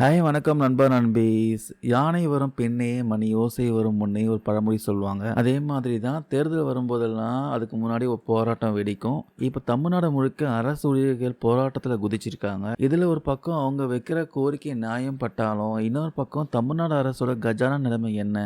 Hi வணக்கம் நண்பா நண்பீஸ் யானை வரும் பெண்ணே மணி ஓசை வரும் முன்னே ஒரு பழமொழி சொல்லுவாங்க. அதே மாதிரி தான் தேர்தல் வரும்போதெல்லாம் அதுக்கு முன்னாடி ஒரு போராட்டம் வெடிக்கும். இப்போ தமிழ்நாடு முழுக்க அரசு ஊழியர்கள் போராட்டத்தில் குதிச்சிருக்காங்க. இதில் ஒரு பக்கம் அவங்க வைக்கிற கோரிக்கை நியாயம் பட்டாலும் இன்னொரு பக்கம் தமிழ்நாடு அரசோட கஜானா நிலைமை என்ன?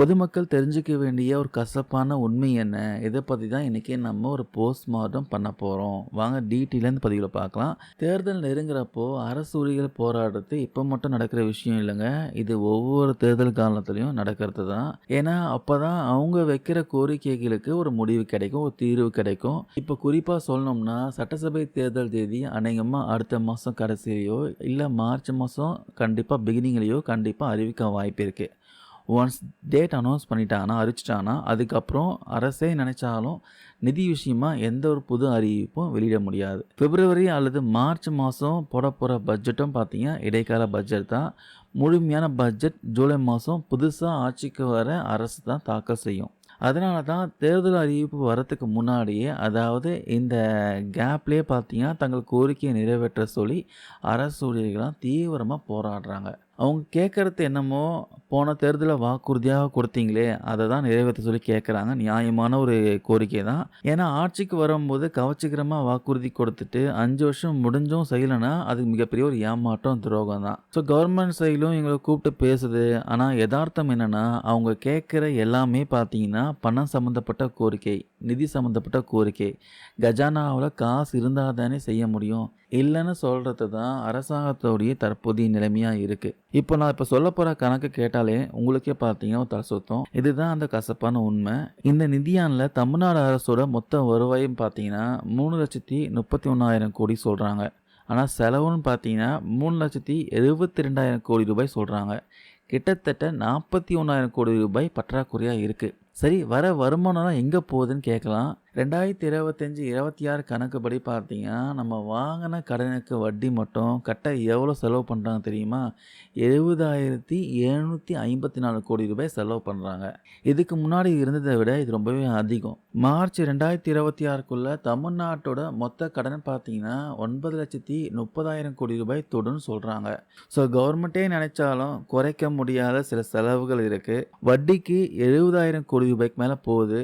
பொதுமக்கள் தெரிஞ்சுக்க வேண்டிய ஒரு கசப்பான உண்மை என்ன? இதை பற்றி தான் இன்றைக்கி நம்ம ஒரு போஸ்ட்மார்ட்டம் பண்ண போகிறோம் வாங்க டீட்டெயிலேருந்து பதிவில் பார்க்கலாம். தேர்தல் நெருங்குறப்போ அரசு ஊழியர்கள் போராடுறது இப்போ மட்டும் நடக்கிற விஷயம் இல்லைங்க. இது ஒவ்வொரு தேர்தல் காலத்துலேயும் நடக்கிறது தான். ஏன்னா அப்போ தான் அவங்க வைக்கிற கோரிக்கைகளுக்கு ஒரு முடிவு கிடைக்கும் ஒரு தீர்வு கிடைக்கும். இப்போ குறிப்பாக சொல்லணும்னா சட்டசபை தேர்தல் தேதி அநேகமாக அடுத்த மாதம் கடைசியிலையோ இல்லை மார்ச் மாதம் கண்டிப்பாக பிகினிங்லேயோ கண்டிப்பாக அறிவிக்க வாய்ப்பு இருக்குது ஒன்ஸ் டேட் அனௌன்ஸ் பண்ணிட்டாங்கன்னா அறிவிச்சிட்டாங்கன்னா அதுக்கப்புறம் அரசே நினச்சாலும் நிதி விஷயமா எந்த ஒரு புது அறிவிப்பும் வெளியிட முடியாது. பிப்ரவரி அல்லது மார்ச் மாதம் போட போகிற பட்ஜெட்டும் பார்த்தீங்கன்னா இடைக்கால பட்ஜெட் தான். முழுமையான பட்ஜெட் ஜூலை மாதம் புதுசாக ஆட்சிக்கு வர அரசு தான் தாக்கல் செய்யும். அதனால தான் தேர்தல் அறிவிப்பு வரத்துக்கு முன்னாடியே அதாவது இந்த கேப்லேயே பார்த்தீங்கன்னா தங்கள் கோரிக்கையை நிறைவேற்ற சொல்லி அரசு ஊழியர்கள்லாம் தீவிரமாக போராடுறாங்க. அவங்க கேட்குறது என்னமோ போன தேர்தலில் வாக்குறுதியாக கொடுத்தீங்களே அதை தான் நிறைவேற்ற சொல்லி கேட்குறாங்க நியாயமான ஒரு கோரிக்கை தான். ஏன்னா ஆட்சிக்கு வரும்போது கவச்சிகரமாக வாக்குறுதி கொடுத்துட்டு அஞ்சு வருஷம் முடிஞ்சும் செய்யலைன்னா அது மிகப்பெரிய ஒரு ஏமாற்றம் துரோகம் தான். ஸோ கவர்மெண்ட் சைடும் எங்களை கூப்பிட்டு பேசுது. ஆனால் யதார்த்தம் என்னென்னா அவங்க கேட்குற எல்லாமே பார்த்தீங்கன்னா பணம் சம்மந்தப்பட்ட கோரிக்கை நிதி சம்மந்தப்பட்ட கோரிக்கை. கஜானாவில் காசு இருந்தால் தானே செய்ய முடியும். இல்லைன்னு சொல்கிறது தான் அரசாங்கத்தோடைய தற்போதைய நிலைமையாக இருக்குது இப்போ நான் இப்போ சொல்ல போகிற கணக்கு கேட்டாலே உங்களுக்கே பார்த்தீங்கன்னா தலை சுத்தம். இதுதான் அந்த கசப்பான உண்மை. இந்த நிதியானில் தமிழ்நாடு அரசோட மொத்த வருவாயும் பார்த்தீங்கன்னா மூணு லட்சத்தி முப்பத்தி ஒன்றாயிரம் கோடி சொல்கிறாங்க ஆனால் செலவுன்னு பார்த்தீங்கன்னா மூணு லட்சத்தி எழுபத்தி ரெண்டாயிரம் கோடி ரூபாய் சொல்கிறாங்க கிட்டத்தட்ட நாற்பத்தி ஒன்றாயிரம் கோடி ரூபாய் பற்றாக்குறையாக இருக்குது சரி வர வருமானம்லாம் எங்கே போகுதுன்னு கேட்கலாம். ரெண்டாயிரத்தி இருபத்தஞ்சி இருபத்தி ஆறு கணக்குப்படி பார்த்தீங்கன்னா நம்ம வாங்கின கடனுக்கு வட்டி மட்டும் கட்ட எவ்வளோ செலவு பண்ணுறாங்க தெரியுமா? எழுபதாயிரத்தி எழுநூற்றி ஐம்பத்தி நாலு கோடி ரூபாய் செலவு பண்ணுறாங்க இதுக்கு முன்னாடி இருந்ததை விட இது ரொம்பவே அதிகம். மார்ச் ரெண்டாயிரத்தி இருபத்தி ஆறுக்குள்ளே தமிழ்நாட்டோட மொத்த கடன் பார்த்தீங்கன்னா ஒன்பது லட்சத்தி முப்பதாயிரம் கோடி ரூபாய் தொடுன்னு சொல்கிறாங்க ஸோ கவர்மெண்ட்டே நினச்சாலும் குறைக்க முடியாத சில செலவுகள் இருக்குது வட்டிக்கு எழுபதாயிரம் கோடி ரூபாய்க்கு மேலே போகுது.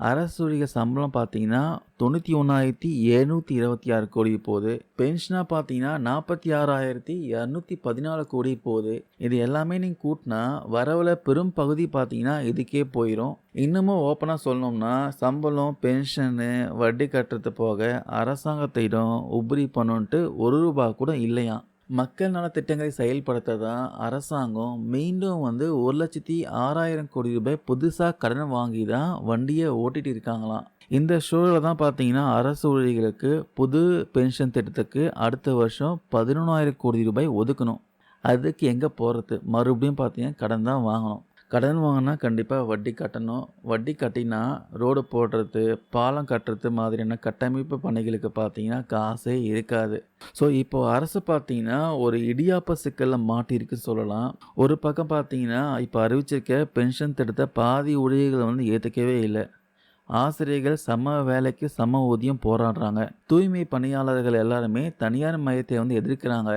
அரசுடைய சம்பளம் பார்த்தீங்கன்னா தொண்ணூற்றி ஒன்றாயிரத்தி எழுநூற்றி இருபத்தி ஆறு கோடி போகுது. பென்ஷனாக பார்த்தீங்கன்னா நாற்பத்தி ஆறாயிரத்தி இரநூத்தி பதினாலு கோடி போகுது. இது எல்லாமே நீங்கள் கூட்டினா வரவில் பெரும் பகுதி பார்த்தீங்கன்னா இதுக்கே போயிடும் இன்னமும் ஓப்பனாக சொல்லணும்னா சம்பளம் பென்ஷனு வட்டி கட்டுறது போக அரசாங்கத்திடம் உபரி பண்ணுன்ட்டு ஒரு ரூபா கூட இல்லையா மக்கள் நலத்திட்டங்களை செயல்படுத்த தான் அரசாங்கம் மீண்டும் வந்து ஒரு லட்சத்தி ஆறாயிரம் கோடி ரூபாய் புதுசாக கடன் வாங்கி தான் வண்டியை ஓட்டிகிட்டு இருக்காங்களாம். இந்த சூழலில் தான் பார்த்தீங்கன்னா அரசு ஊழியர்களுக்கு புது பென்ஷன் திட்டத்துக்கு அடுத்த வருஷம் பதினொன்றாயிரம் கோடி ரூபாய் ஒதுக்கணும். அதுக்கு எங்கே போகிறது மறுபடியும் பார்த்தீங்கன்னா கடன் தான் வாங்கணும். கடன் வாங்கினா கண்டிப்பாக வட்டி கட்டணும். வட்டி கட்டினா ரோடு போடுறது பாலம் கட்டுறது மாதிரியான கட்டமைப்பு பணிகளுக்கு பார்த்தீங்கன்னா காசே இருக்காது. ஸோ இப்போ அரசு பார்த்தீங்கன்னா ஒரு இடியாப்ப சிக்கலில் மாட்டியிருக்குன்னு சொல்லலாம். ஒரு பக்கம் பார்த்தீங்கன்னா இப்போ அறிவிச்சிருக்க பென்ஷன் திட்டத்தை பாதி ஊழியர்களை வந்து ஏற்றுக்கவே இல்லை. ஆசிரியர்கள் சம வேலைக்கு சம ஊதியம் போராடுறாங்க. தூய்மை பணியாளர்கள் எல்லாருமே தனியார் மையத்தை வந்து எதிர்க்கிறாங்க.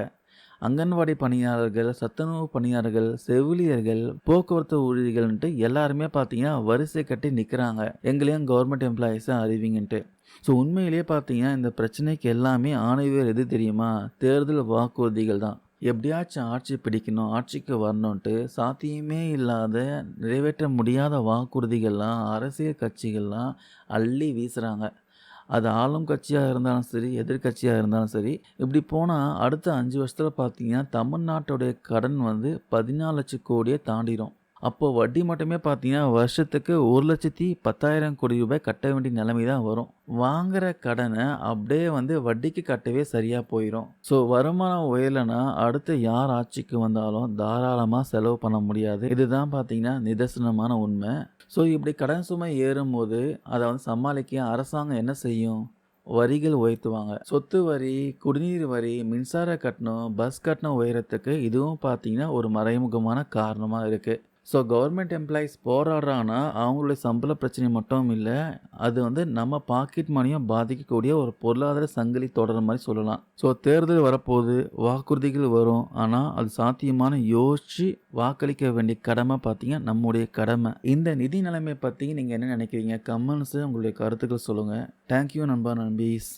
அங்கன்வாடி பணியாளர்கள் சத்துணவு பணியாளர்கள் செவிலியர்கள் போக்குவரத்து ஊழியர்கள்ன்ட்டு எல்லாருமே பார்த்தீங்கன்னா வரிசை கட்டி நிற்கிறாங்க எங்களையும் கவர்மெண்ட் எம்ப்ளாயீஸாக அறிவிங்கன்ட்டு. ஸோ உண்மையிலேயே பார்த்தீங்கன்னா இந்த பிரச்சனைக்கு எல்லாமே ஆணைவர் எது தெரியுமா? தேர்தல் வாக்குறுதிகள் தான். எப்படியாச்சும் ஆட்சி பிடிக்கணும் ஆட்சிக்கு வரணுன்ட்டு சாத்தியமே இல்லாத நிறைவேற்ற முடியாத வாக்குறுதிகள்லாம் அரசியல் கட்சிகள்லாம் அள்ளி வீசுகிறாங்க அது ஆளும் கட்சியாக இருந்தாலும் சரி எதிர்கட்சியாக இருந்தாலும் சரி இப்படி போனால் அடுத்த அஞ்சு வருஷத்தில் பார்த்தீங்கன்னா தமிழ்நாட்டுடைய கடன் வந்து பதினாலு லட்சம் கோடியை தாண்டிடும் அப்போது வட்டி மட்டுமே பார்த்தீங்கன்னா வருஷத்துக்கு ஒரு லட்சத்தி பத்தாயிரம் கோடி ரூபாய் கட்ட வேண்டிய நிலைமை தான் வரும். வாங்குற கடனை அப்படியே வந்து வட்டிக்கு கட்டவே சரியாக போயிடும் ஸோ வருமானம் உயரலைன்னா அடுத்து யார் ஆட்சிக்கு வந்தாலும் தாராளமாக செலவு பண்ண முடியாது. இதுதான் பார்த்தீங்கன்னா நிதர்சனமான உண்மை. ஸோ இப்படி கடன் சுமை ஏறும்போது அதை வந்து சமாளிக்க அரசாங்கம் என்ன செய்யும்? வரிகள் உயர்த்துவாங்க. சொத்து வரி குடிநீர் வரி மின்சார கட்டணம் பஸ் கட்டணம் உயரத்துக்கு இதுவும் பார்த்தீங்கன்னா ஒரு மறைமுகமான காரணமாக இருக்குது ஸோ கவர்மெண்ட் எம்ப்ளாயீஸ் போராடுறாங்கன்னா அவங்களுடைய சம்பள பிரச்சனை மட்டும் இல்லை அது வந்து நம்ம பாக்கெட் மணியும் பாதிக்கக்கூடிய ஒரு பொருளாதார சங்கிலி தொடர் மாதிரி சொல்லலாம். ஸோ தேர்தல் வரப்போகுது வாக்குறுதிகள் வரும். ஆனால் அது சாத்தியமான யோசித்து வாக்களிக்க வேண்டிய கடமை பார்த்தீங்க நம்முடைய கடமை. இந்த நிதி நிலைமை பற்றி நீங்கள் என்ன நினைக்கிறீங்க? கமெண்ட்ஸு உங்களுடைய கருத்துக்கள் சொல்லுங்கள் தேங்க்யூ நண்பா நம்பீஸ்